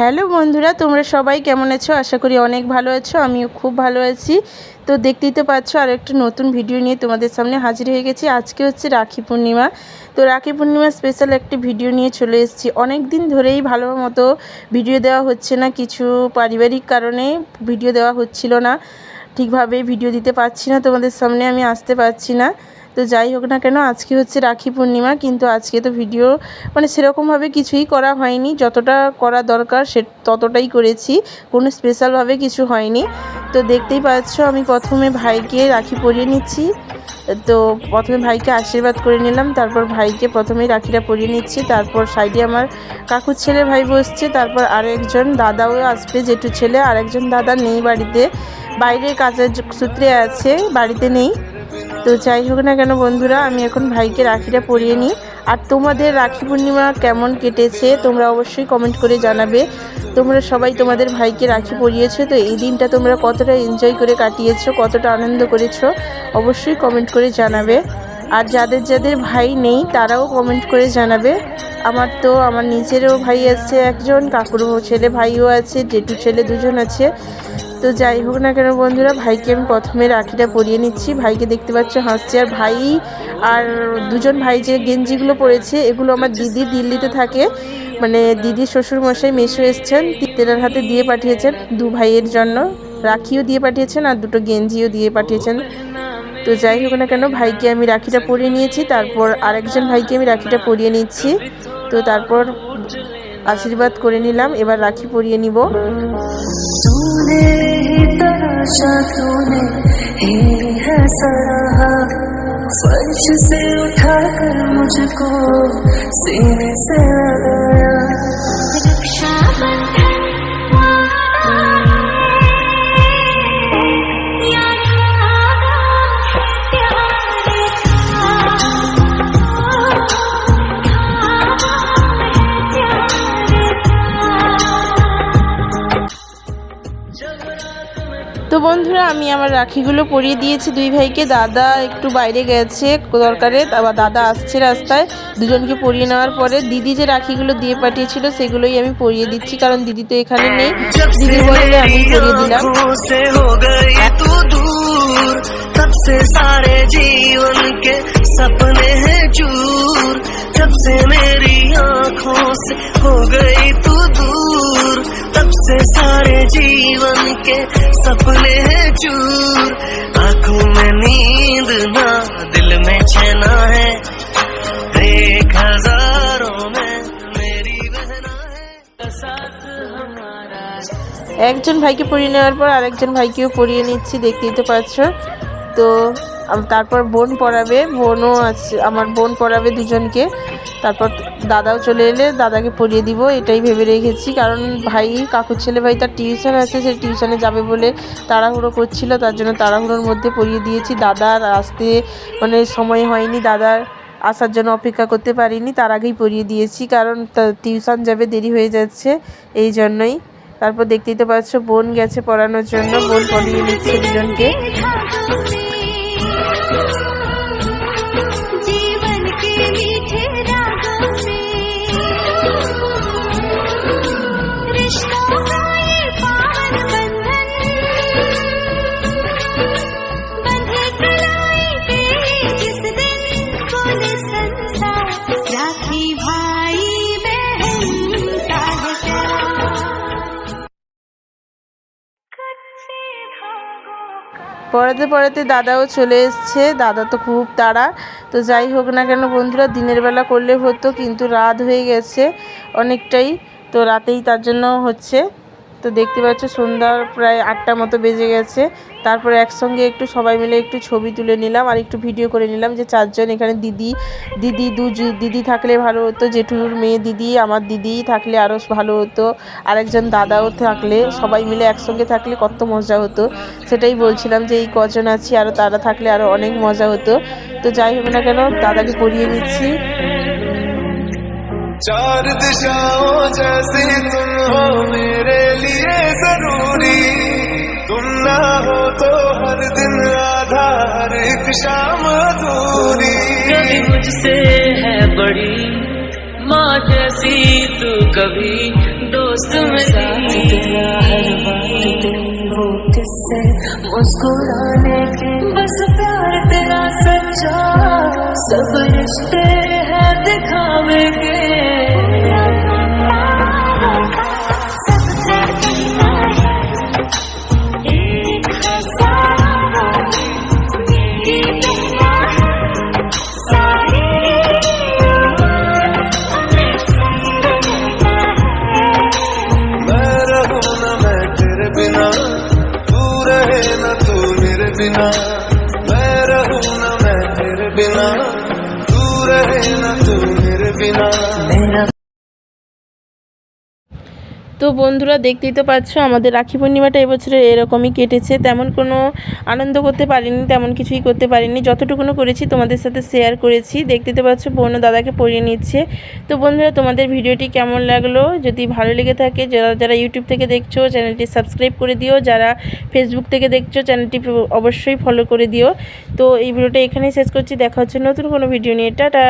Hello বন্ধুরা, তোমরা সবাই কেমন আছো? আশা করি অনেক ভালো আছো, আমিও খুব ভালো আছি। তো দেখতেই তো পাচ্ছ, আর একটা নতুন ভিডিও নিয়ে তোমাদের সামনে হাজির হয়ে গেছি। আজকে হচ্ছে রাখি পূর্ণিমা। তো রাখি পূর্ণিমা স্পেশাল একটি ভিডিও নিয়ে চলে এসেছি। অনেক দিন ধরেই ভালো মতো ভিডিও দেওয়া হচ্ছে না, কিছু পারিবারিক কারণে ভিডিও দেওয়া হচ্ছিল না। ঠিকভাবে ভিডিও দিতে পারছি না, তোমাদের সামনে আমি আসতে পারছি না। তো যাই হোক না কেন, আজকে হচ্ছে রাখি পূর্ণিমা, কিন্তু আজকে তো ভিডিও মানে সেরকমভাবে কিছুই করা হয়নি। যতটা করা দরকার সে ততটাই করেছি, কোনো স্পেশালভাবে কিছু হয়নি। তো দেখতেই পাচ্ছ, আমি প্রথমে ভাইকে রাখি পরিয়ে নিচ্ছি। তো প্রথমে ভাইকে আশীর্বাদ করে নিলাম, তারপর ভাইকে প্রথমে রাখিটা পরিয়ে নিচ্ছি। তারপর সাইডে আমার কাকুর ছেলে ভাই বসছে, তারপর আরেকজন দাদাও আসবে জেঠু ছেলে। আরেকজন দাদা নেই বাড়িতে বাইরে কাজের সূত্রে আছে, বাড়িতে নেই। তো যাই হোক না কেন বন্ধুরা, আমি এখন ভাইকে রাখিটা পরিয়ে নিই। আর তোমাদের রাখি পূর্ণিমা কেমন কেটেছে তোমরা অবশ্যই কমেন্ট করে জানাবে। তোমরা সবাই তোমাদের ভাইকে রাখি পরিয়েছো, তো এই দিনটা তোমরা কতটা এনজয় করে কাটিয়েছো, কতটা আনন্দ করেছ, অবশ্যই কমেন্ট করে জানাবে। আর যাদের যাদের ভাই নেই, তারাও কমেন্ট করে জানাবে। আমার তো, আমার নিজেরও ভাই আছে একজন কাকুর ছেলে ভাইও আছে জেঠু ছেলে দুজন আছে। তো যাই হোক না কেন বন্ধুরা, ভাইকে আমি প্রথমে রাখিটা পরিয়ে নিচ্ছি। ভাইকে দেখতে পাচ্ছ হাসছে। আর ভাই আর দুজন ভাই যে গেঞ্জিগুলো পরেছে, এগুলো আমার দিদি দিল্লিতে থাকে। মানে দিদি শ্বশুর মশাই মেশো এসছেন তেনার হাতে দিয়ে পাঠিয়েছেন দু ভাইয়ের জন্য। রাখিও দিয়ে পাঠিয়েছেন আর দুটো গেঞ্জিও দিয়ে পাঠিয়েছেন। তো যাই হোক না কেন, ভাইকে আমি রাখিটা পরিয়ে নিয়েছি। তারপর আরেকজন ভাইকে আমি রাখিটা পরিয়ে নিচ্ছি। তো তারপর আশীর্বাদ করে নিলাম। এবার রাখি পরিয়ে নিব। ही। तूने ही है सराहा। फर्श से उठाकर मुझको सीने से लगाया। বন্ধুরা আমি আমার রাখিগুলো পরিয়ে দিয়েছি দুই ভাইকে দাদা একটু বাইরে গেছে দরকারে আবার দাদা আসছে রাস্তায় দুজনকে পরিয়ে নেওয়ার পরে দিদি যে রাখিগুলো দিয়ে পাঠিয়েছিল সেগুলোই আমি পরিয়ে দিচ্ছি কারণ দিদি তো এখানে নেই जब से দিদি বললে আমি मेरी পরিয়ে দিলাম आँखों से हो गई तू दूर तब से सारे जीवन के सपने हैं चूर जब से मेरी आँखों से हो गई तू दूर तब से सारे जीवन के सपने हैं चूर आंखों में नींद ना दिल में चैना है देख हजारों में मेरी बहना है साथ हमारा একজন ভাইকে পরিয়ে নেওয়ার পর আরেকজন ভাইকেও পরিয়ে নিচ্ছি দেখতেই তো পাচ্ছ তো আম- তারপর বোন পড়াবে, বোনও আছে, আমার বোন পড়াবে দুজনকে। তারপর দাদাও চলে এলে দাদাকে পড়িয়ে দিব, এটাই ভেবে রেখেছি। কারণ ভাই, কাকুর ছেলে ভাই, তার টিউশন আছে, সে টিউশনে যাবে বলে তাড়াহুড়ো করছিল, তার জন্য তাড়াহুড়োর মধ্যে পড়িয়ে দিয়েছি। দাদার আসতে মানে সময় হয়নি, দাদার আসার জন্য অপেক্ষা করতে পারিনি, তার আগেই পড়িয়ে দিয়েছি। কারণ টিউশন যাবে, দেরি হয়ে যাচ্ছে, এই জন্যই। তারপর দেখতেই তো পাচ্ছ, বোন গেছে পড়ানোর জন্য, বোন পড়িয়ে নিচ্ছে দুজনকে। পড়াতে পড়াতে দাদাও চলে এসছে। দাদা তো খুব তাড়া। তো যাই হোক না কেন বন্ধুরা, দিনের বেলা করলে হতো, কিন্তু রাত হয়ে গেছে অনেকটাই। তো রাতেই তার জন্য হচ্ছে তো দেখতে পাচ্ছ সন্ধ্যা প্রায় আটটা মতো বেজে গেছে। তারপরে একসঙ্গে একটু সবাই মিলে একটু ছবি তুলে নিলাম আর একটু ভিডিও করে নিলাম যে চারজন এখানে দিদি দিদি দু দিদি থাকলে ভালো হতো, জেঠুর মেয়ে দিদি, আমার দিদি থাকলে আরও ভালো হতো, আরেকজন দাদাও থাকলে, সবাই মিলে একসঙ্গে থাকলে কত মজা হতো। সেটাই বলছিলাম যে এই কজন আছি আরও তারা থাকলে আরও অনেক মজা হতো। তো যাই হোক না কেন, দাদাকে পরিয়ে নিচ্ছি। चार दिशाओं जैसी तुम हो मेरे लिए ज़रूरी। तुम ना हो तो हर दिन आधा हर एक शाम अधूरी। कभी मुझसे है बड़ी माँ जैसी तू कभी दोस्त मेरी तेरा हर बात वो किससे? मुस्कुराने बिना तू रहे ना तू मेरे बिना मेरा তো বন্ধুরা দেখতেই তো পাচ্ছ, আমাদের রাখি পূর্ণিমাটা এবছরে এরকমই কেটেছে। তেমন কোনো আনন্দ করতে পারিনি, তেমন কিছুই করতে পারিনি। যতটুকুনো করেছি তোমাদের সাথে শেয়ার করেছি। দেখতে তো পাচ্ছ বোন দাদাকে পরিয়ে নিচ্ছে। তো বন্ধুরা, তোমাদের ভিডিওটি কেমন লাগল? যদি ভালো লেগে থাকে, যারা যারা ইউটিউব থেকে দেখছ, চ্যানেলটি সাবস্ক্রাইব করে দিও। যারা ফেসবুক থেকে দেখছ, চ্যানেলটি অবশ্যই ফলো করে দিও। তো এই ভিডিওটা এখানেই শেষ করছি। দেখা হচ্ছে নতুন কোনো ভিডিও নিয়ে। টাটা!